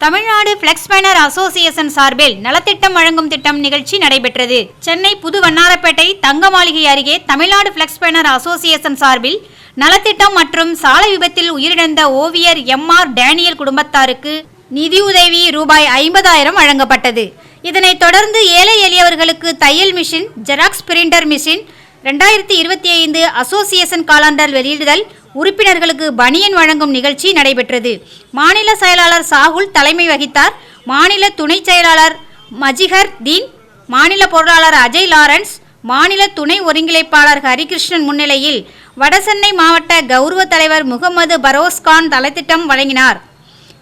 Tamil Nadu flex banner association சார்பில் நலத்திட்டம் வழங்கும் திட்டம் நிகழ்ச்சி நடைபெற்றது. சென்னை புது வண்ணாரப்பேட்டை தங்க மாளிகை அருகே தமிழ்நாடு பிளெக்ஸ் பேனர் அசோசியேஷன் சார்பில் நலத்திட்டம் மற்றும் சாலை விபத்தில் உயிரிழந்த ஓவியர் எம் ஆர் டேனியல் குடும்பத்தாருக்கு நிதியுதவி ரூபாய் ஐம்பதாயிரம் வழங்கப்பட்டது. இதனைத் தொடர்ந்து ஏழை எளியவர்களுக்கு தையல் மிஷின் ஜெராக்ஸ் பிரிண்டர் மிஷின் ரெண்டாயிரத்தி இருபத்தி ஐந்து அசோசியேஷன் காலாண்டர் வெளியிடுதல் உறுப்பினர்களுக்கு பனியன் வழங்கும் நிகழ்ச்சி நடைபெற்றது. மாநில செயலாளர் சாகுல் தலைமை வகித்தார். மாநில துணைச் செயலாளர் மஜிஹர் தீன் மாநில பொருளாளர் அஜய் லாரன்ஸ் மாநில துணை ஒருங்கிணைப்பாளர் ஹரிகிருஷ்ணன் முன்னிலையில் வடசென்னை மாவட்ட கௌரவ தலைவர் முகமது பரோஸ்கான் தலைத்திட்டம் வழங்கினார்.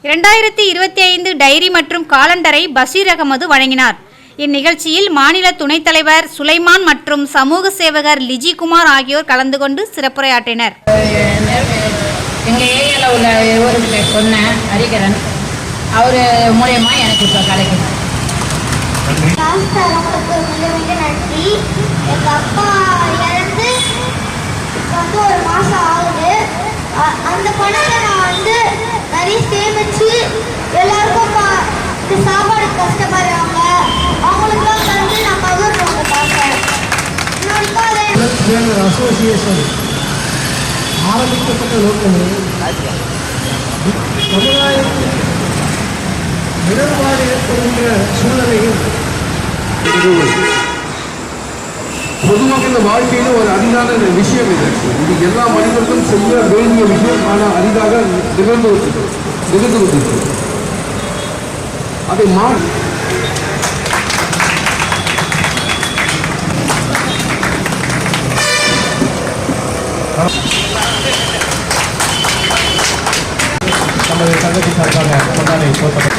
இரண்டாயிரத்தி இருபத்தி ஐந்து டைரி மற்றும் காலண்டரை பஷீர் அகமது வழங்கினார். இந்நிகழ்ச்சியில் மாநில துணைத் தலைவர் சுலைமான் மற்றும் சமூக சேவகர் லிஜிகுமார் ஆகியோர் கலந்து கொண்டு சிறப்புரையாற்றினர். எங்கள் ஏரியாவில் உள்ள ஒருவர்கிட்ட சொன்னேன் ஹரிகரன் அவர் மூலயமா எனக்கு இப்போ கிடைக்குது சாஸ்திரங்களுக்கு மிக மிக நன்றி எங்கள் அப்பா இறந்து இப்போ வந்து ஒரு மாதம் ஆகுது அ- அந்த பணத்தை நான் வந்து நிறைய அதை அசோசியேஷன் ஆரம்பிக்கப்பட்ட நோக்கமே சமுதாயத்தில் இடர்பாடு ஏற்படுகின்ற சூழ்நிலையில் பொதுமக்கள் வாழ்க்கையில ஒரு அரிதான விஷயம் இது. இது எல்லா மனிதர்களும் செய்ய வேண்டிய விஷயம். ஆனால் அரிதாக நிகழ்ந்து கொண்டிருக்கு நிகழ்ந்து கொண்டிருக்கு அதை மாற்றி நமது சங்கத்தி சார்பாக கொண்டாடி போட்டது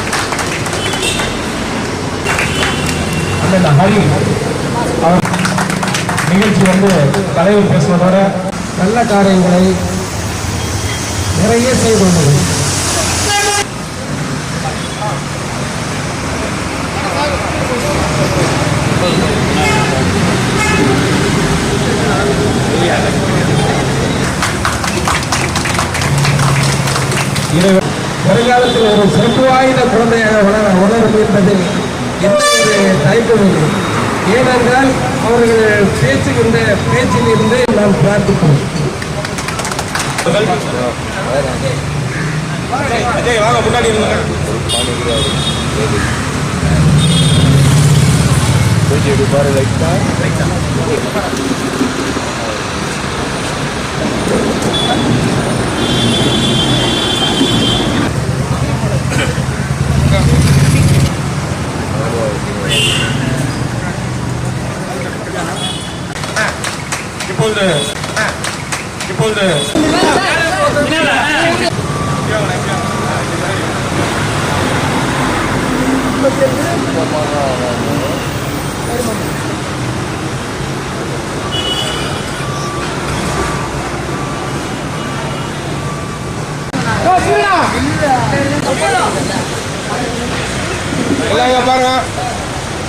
அந்த ஹரி அவர் நிகழ்ச்சி வந்து தலைவர் பேசுவதோட நல்ல காரியங்களை நிறைய செய்து கொண்டது வருங்காலத்தில் ஒரு சிறப்பு வாய்ந்த குழந்தையாக வளர வளரும் என்பதில் எந்த ஒரு தயக்கமும் இல்லை. ஏனென்றால் அவர்கள் பேசுகின்ற பேச்சில் இருந்து நாம் பிரார்த்திப்போம். இப்பொழுது இப்பொழுது பாருங்க.